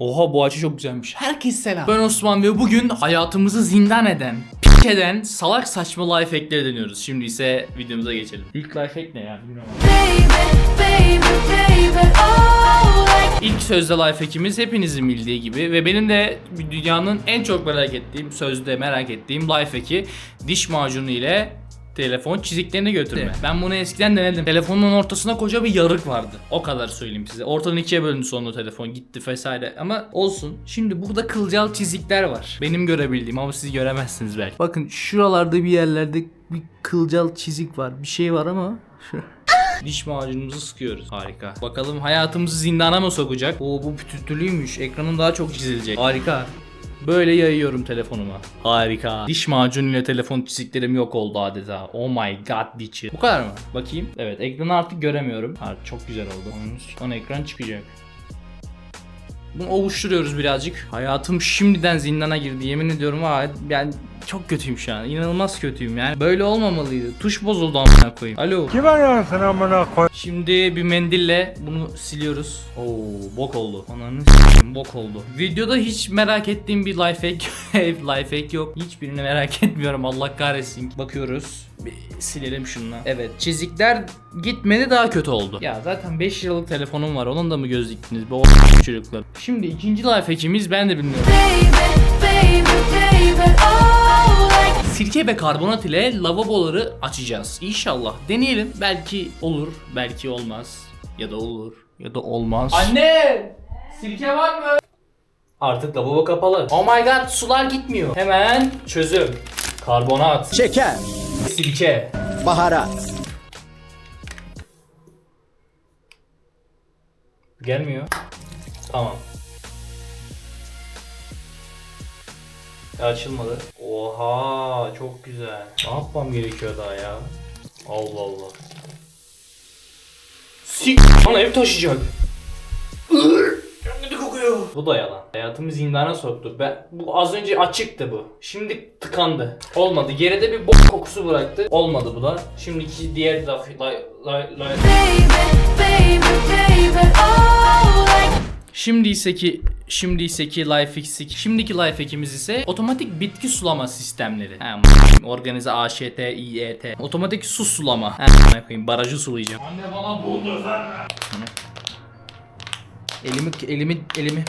Oha bu açı çok güzelmiş. Herkes selam. Ben Osman ve bugün hayatımızı zindan eden, pik eden salak saçma life hack'leri deniyoruz. Şimdi ise videomuza geçelim. İlk life hack ne ya bilmiyorum. İlk sözde life hack'imiz hepinizin bildiği gibi ve benim de dünyanın en çok merak ettiğim, sözde merak ettiğim life hack'i diş macunu ile telefon çiziklerini götürme. Ben bunu eskiden denedim. Telefonun ortasına koca bir yarık vardı. O kadar söyleyeyim size. Ortadan ikiye bölündü sonunda telefon gitti vesaire ama olsun. Şimdi burada kılcal çizikler var. Benim görebildiğim ama siz göremezsiniz belki. Bakın şuralarda bir yerlerde bir kılcal çizik var. Bir şey var ama Diş macunumuzu sıkıyoruz. Harika. Bakalım hayatımızı zindana mı sokacak? Oo bu pütürtülüymüş. Ekranım daha çok çizilecek. Harika. Böyle yayıyorum telefonuma. Harika. Diş macunuyla telefon çiziklerim yok oldu adeta. Oh my god dişi. Bu kadar mı? Bakayım. Evet ekranı artık göremiyorum. Ha, çok güzel oldu. Son ekran çıkacak. Bunu ovuşturuyoruz birazcık. Hayatım şimdiden zindana girdi. Yemin ediyorum ha ben çok kötüyüm şu an. İnanılmaz kötüyüm yani. Böyle olmamalıydı. Tuş bozuldu amına koyayım. Alo. Kim arıyorsun amına koy? Şimdi bir mendille bunu siliyoruz. Oo bok oldu. Ananı s**eyim, bok oldu. Videoda hiç merak ettiğim bir life hack, life hack yok. Hiçbirini merak etmiyorum Allah kahretsin. Bakıyoruz. Bir silelim şununla. Evet çizikler gitmedi daha kötü oldu. Ya zaten 5 liralık telefonum var. Onun da mı göz diktiniz be o çocuklar. Şimdi ikinci life hack'imiz ben de bilmiyorum. baby, baby, baby, oh, like Sirke ve karbonat ile lavaboları açacağız. İnşallah. Deneyelim. Belki olur, belki olmaz. Ya da olur, ya da olmaz. Anne! Sirke var mı? Artık lavabo kapalı. Oh my god, sular gitmiyor. Hemen çözüm. Karbonat, Şeker, sirke. baharat, Gelmiyor. Tamam. Ya açılmadı. Oha çok güzel. Ne yapmam gerekiyor daha ya? Allah Allah. Sik bana ev taşıyacak. Bu da yalan. Hayatımı zindana soktu. Ben bu az önce açıktı bu. Şimdi tıkandı. Olmadı. Geride bir bok kokusu bıraktı. Olmadı bu da. Şimdiki diğer laf baby, oh, like Şimdi ise ki şimdi ise ki life hack- şimdiki life hack'imiz ise otomatik bitki sulama sistemleri. Ha, organize AŞT, İET. Otomatik su sulama. Amına koyayım barajı sulayacağım. Anne bana buldu Elimi elimi elimi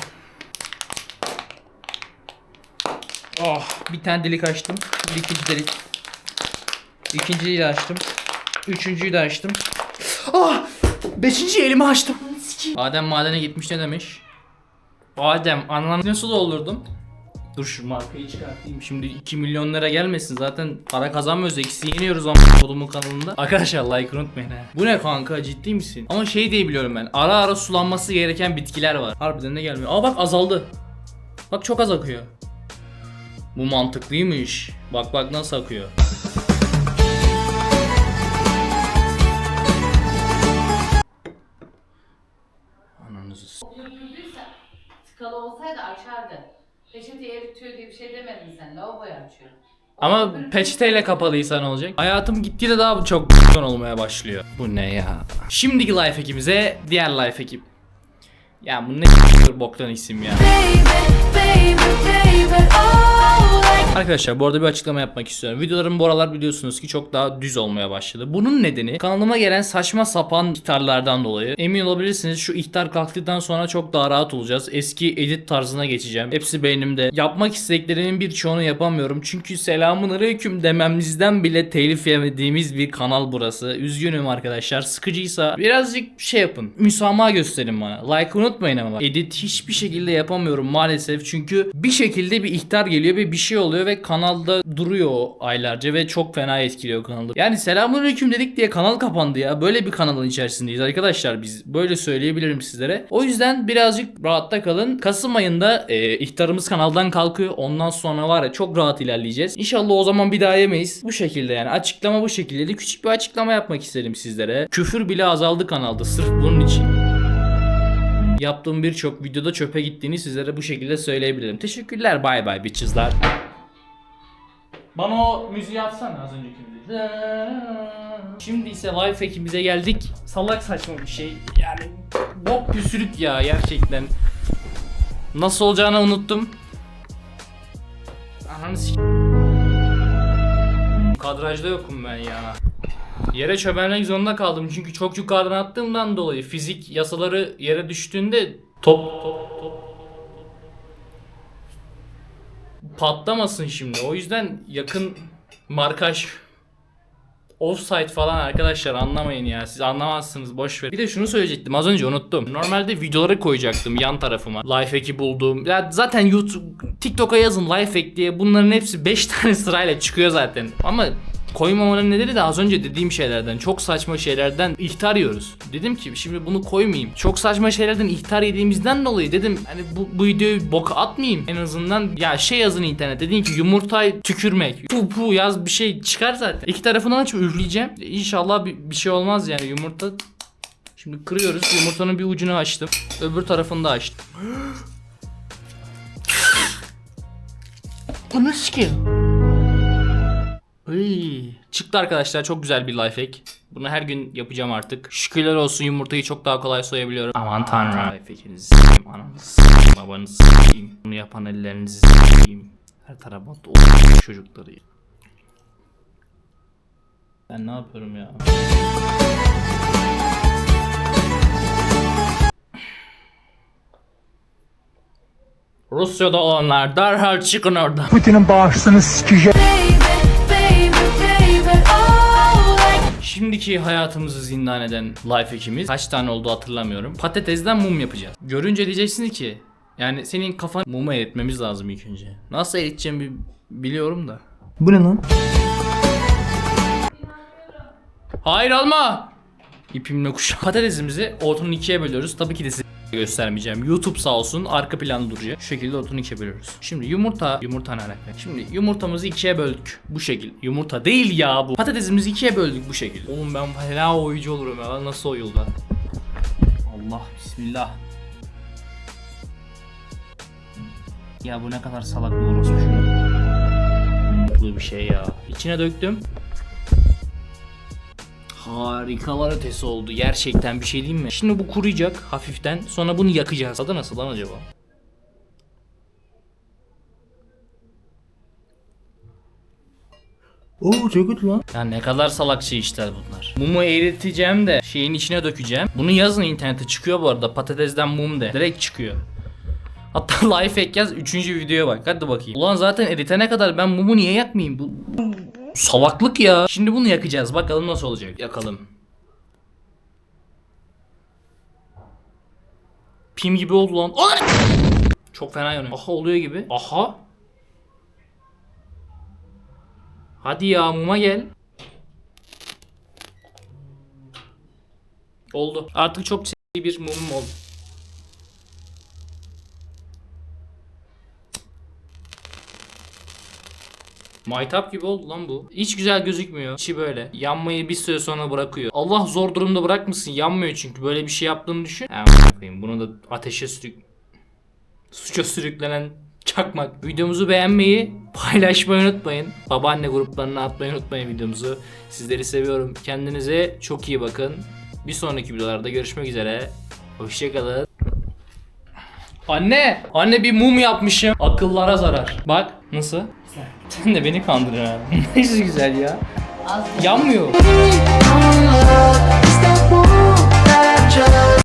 Oh, bir tane delik açtım. Şimdi ikinci delik. İkinciyi de açtım. Üçüncüyü de açtım. Ah! Beşinci elimi açtım. Adem madene gitmiş ne demiş? Adem ananı nasıl doldurdum? Dur şu markayı çıkartayım. Şimdi 2 milyon lira gelmesin. Zaten para kazanmıyoruz. Eksi yeniyoruz ama kodumun kanalında. Arkadaşlar like unutmayın ha. Bu ne kanka ciddi misin? Ama şey diye biliyorum ben. Ara ara sulanması gereken bitkiler var. Harbiden de gelmiyor. Aa bak azaldı. Bak çok az akıyor. Bu mantıklıymış. Bak bak nasıl akıyor. Ananızı s- tıkalı olsaydı açardı. Peçeteyi eritiyor diye bir şey demedin sen. Lavaboyu açıyor. Ama peçeteyle kapalıysa ne olacak? Hayatım gitgide daha çok olmaya başlıyor. Bu ne ya? Şimdiki life hack'imize diğer life hack'im. Ya bu ne boktan isim ya. baby, baby, baby, oh, Arkadaşlar bu arada bir açıklama yapmak istiyorum. Videolarım bu aralar biliyorsunuz ki çok daha düz olmaya başladı. Bunun nedeni kanalıma gelen saçma sapan ihtarlardan dolayı. Emin olabilirsiniz şu ihtar kalktıktan sonra çok daha rahat olacağız. Eski edit tarzına geçeceğim. Hepsi beynimde. Yapmak isteklerimin birçoğunu yapamıyorum. Çünkü selamun aleyküm dememizden bile telif yemediğimiz bir kanal burası. Üzgünüm arkadaşlar. Sıkıcıysa birazcık şey yapın. Müsamaha gösterin bana. Like unutmayın ama. Edit hiçbir şekilde yapamıyorum maalesef. Çünkü bir şekilde bir ihtar geliyor ve bir şey oluyor ve kanalda duruyor aylarca ve çok fena etkiliyor kanalı. Yani selamünaleyküm dedik diye kanal kapandı ya. Böyle bir kanalın içerisindeyiz arkadaşlar biz. Böyle söyleyebilirim sizlere. O yüzden birazcık rahatta kalın. Kasım ayında e, ihtarımız kanaldan kalkıyor. Ondan sonra var ya çok rahat ilerleyeceğiz. İnşallah o zaman bir daha yemeyiz. Bu şekilde yani açıklama bu şekilde. de Küçük bir açıklama yapmak istedim sizlere. Küfür bile azaldı kanalda sırf bunun için. Yaptığım birçok videoda çöpe gittiğini sizlere bu şekilde söyleyebilirim. Teşekkürler bay bay bitches'lar. Bana o müziği atsana az önceki müziği. Şimdi ise life hack'imize geldik. Salak saçma bir şey. Yani bok püsürük ya gerçekten. Nasıl olacağını unuttum. Ananı Kadrajda yokum ben ya. Yere çömelmek zorunda kaldım çünkü çok yukarıdan attığımdan dolayı fizik yasaları yere düştüğünde top top top patlamasın şimdi. O yüzden yakın markaj Offside falan arkadaşlar anlamayın ya. Siz anlamazsınız boş ver. Bir de şunu söyleyecektim az önce unuttum. Normalde videoları koyacaktım yan tarafıma. Lifehack'i bulduğum. Ya zaten YouTube, TikTok'a yazın Lifehack diye. Bunların hepsi 5 tane sırayla çıkıyor zaten. Ama koymamanın nedeni de az önce dediğim şeylerden. Çok saçma şeylerden ihtar yiyoruz. Dedim ki şimdi bunu koymayayım. Çok saçma şeylerden ihtar yediğimizden dolayı dedim hani bu, bu videoyu boka atmayayım. En azından ya şey yazın internette. Dedim ki yumurtayı tükürmek. Pu pu yaz bir şey çıkar zaten. İki tarafından açıp üfleyeceğim. İnşallah bir, bir şey olmaz yani yumurta. Şimdi kırıyoruz. Yumurtanın bir ucunu açtım. Öbür tarafını da açtım. Bunu sikeyim. Iy. Çıktı arkadaşlar çok güzel bir life hack. Bunu her gün yapacağım artık. Şükürler olsun yumurtayı çok daha kolay soyabiliyorum. Aman tanrım. Life hack'inizi s**eyim, ananızı s**eyim, babanızı s**eyim. Bunu yapan ellerinizi s**eyim. Her tarafa dolu çocukları. Ben ne yapıyorum ya? Rusya'da olanlar derhal çıkın oradan. Putin'in bağışını sikeceğim. Şimdiki hayatımızı zindan eden life hack'imiz kaç tane oldu hatırlamıyorum. Patatesden mum yapacağız. Görünce diyeceksiniz ki yani senin kafan mumu eritmemiz lazım ilk önce. Nasıl eriteceğimi biliyorum da. Bu ne lan? Hayır alma. İpimle kuş. Patatesimizi ortadan ikiye bölüyoruz. Tabii ki de size göstermeyeceğim. YouTube sağ olsun arka planda duruyor. Şu şekilde ortadan ikiye bölüyoruz. Şimdi yumurta, yumurta ne alaka? Şimdi yumurtamızı ikiye böldük. Bu şekil. Yumurta değil ya bu. Patatesimizi ikiye böldük bu şekilde. Oğlum ben fena oyuncu olurum ya. Nasıl oyuldu? Allah bismillah. Ya bu ne kadar salak bir orospu bir şey ya. İçine döktüm. Harikalar ötesi oldu. Gerçekten bir şey diyeyim mi? Şimdi bu kuruyacak hafiften. Sonra bunu yakacağız. Tadı nasıl lan acaba? Oo çok kötü lan. Ya ne kadar salakça işler bunlar. Mumu eriteceğim de şeyin içine dökeceğim. Bunu yazın internete çıkıyor bu arada. Patatesden mum de. Direkt çıkıyor. Hatta life hack yaz 3. videoya bak. Hadi bakayım. Ulan zaten eritene kadar ben mumu niye yakmayayım? Bu, bu salaklık ya. Şimdi bunu yakacağız. Bakalım nasıl olacak. Yakalım. Pim gibi oldu lan. Çok fena yanıyor. Aha oluyor gibi. Aha. Hadi ya muma gel. Oldu. Artık çok bir mumum oldu. Maytap gibi oldu lan bu. Hiç güzel gözükmüyor. İçi böyle. Yanmayı bir süre sonra bırakıyor. Allah zor durumda bırakmasın. Yanmıyor çünkü. Böyle bir şey yaptığını düşün. Ha, koyayım. Bunu da ateşe sürük... Suça sürüklenen çakmak. Videomuzu beğenmeyi, paylaşmayı unutmayın. Babaanne gruplarına atmayı unutmayın videomuzu. Sizleri seviyorum. Kendinize çok iyi bakın. Bir sonraki videolarda görüşmek üzere. Hoşçakalın. Anne! Anne bir mum yapmışım. Akıllara zarar. Bak nasıl? Sen de beni kandırın ha. Nasıl güzel ya. Az Yanmıyor.